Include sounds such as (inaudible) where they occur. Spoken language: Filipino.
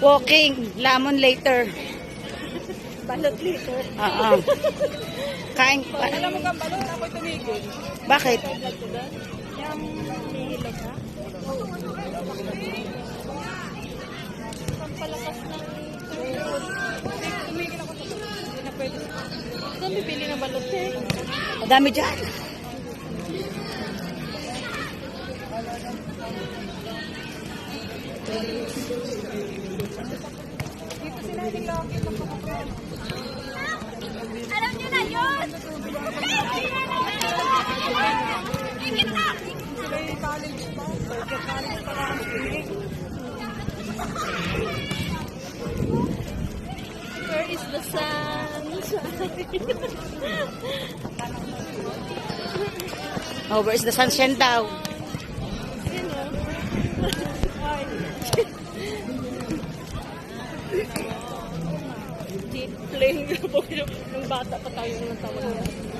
Walking, lamon later. Balot lito. Oo. Kain pa. Alam mo kang balot, ako'y tumigil. Bakit? Yung nihilog ha? Pampalakas ng tumigil ako Hindi na pwede. Saan bibili ng balot eh? Madami dyan. Dito sila nilaki magkakapag. Alam niyo na yun! College pa. College pa lang. Where is the sun? Oh, where's the sunshine daw? Keep playing. (laughs) Nung bata pa tayo ng tawag.